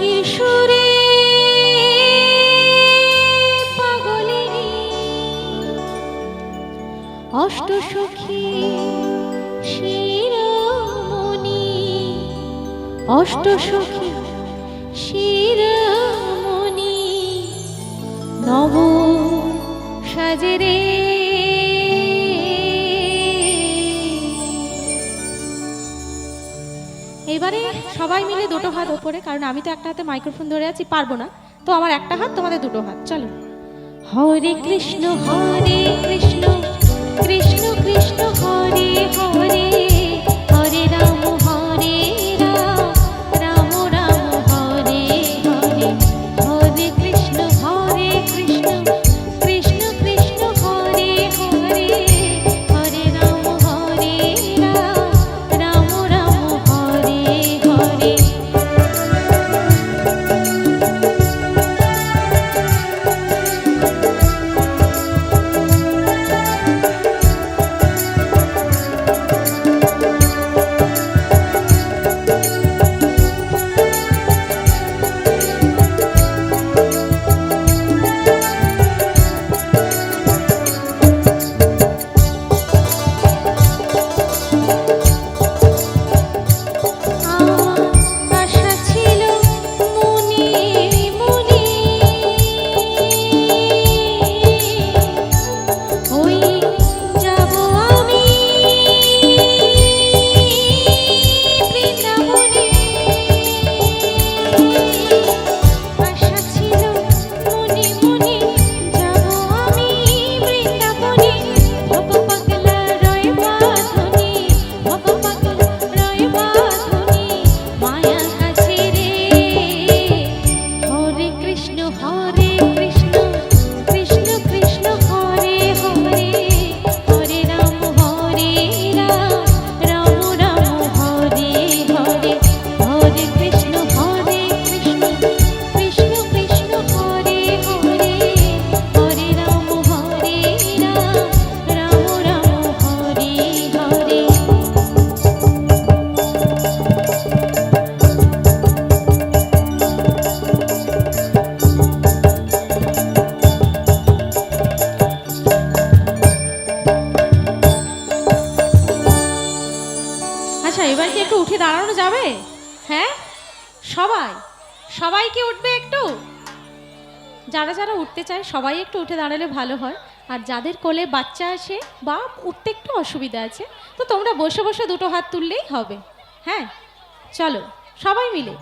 ওই বাঁশির সুরে পাগলিনী অষ্টসখী শিরোমণি অষ্টসখী শিরোমণি নব সাজরে এবারে সবাই মিলে দুটো হাত ওপরে, কারণ আমি তো একটা হাতে মাইক্রোফোন ধরে আছি, পারব না। তো আমার একটা হাত, তোমাদের দুটো হাত, চলো। হরে কৃষ্ণ হরে কৃষ্ণ কৃষ্ণ কৃষ্ণ, হরে হরে। দাঁড়ানো যাবে? হ্যাঁ? সবাই? সবাই কি উঠবে একটু? যারা যারা উঠতে চায়, সবাই একটু উঠে দাঁড়ালে ভালো হয়। আর যাদের কোলে বাচ্চা আছে বা উঠতে একটু অসুবিধা আছে, তো তোমরা বসে বসে দুটো হাত তুললেই হবে। হ্যাঁ? চলো, সবাই মিলে।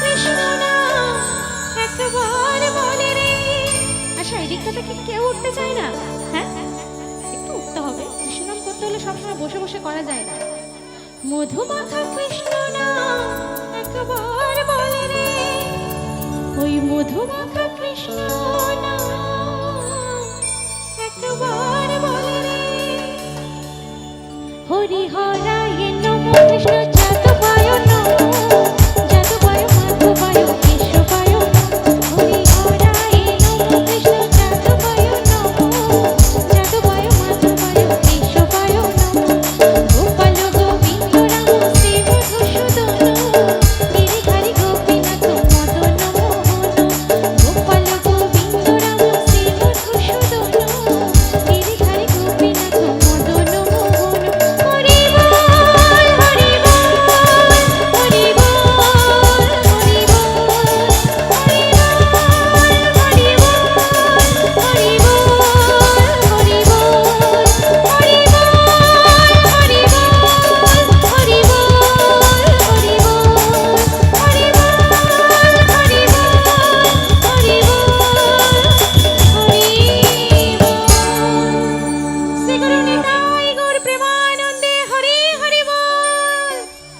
কৃষ্ণ আচ্ছা এই দিকটাতে কি কেউ উঠতে চায় না? সবসময় বসে বসে করা যায় না। মধুমাখা কৃষ্ণ না একবার বলে ওই মধুমাখা কৃষ্ণ নাম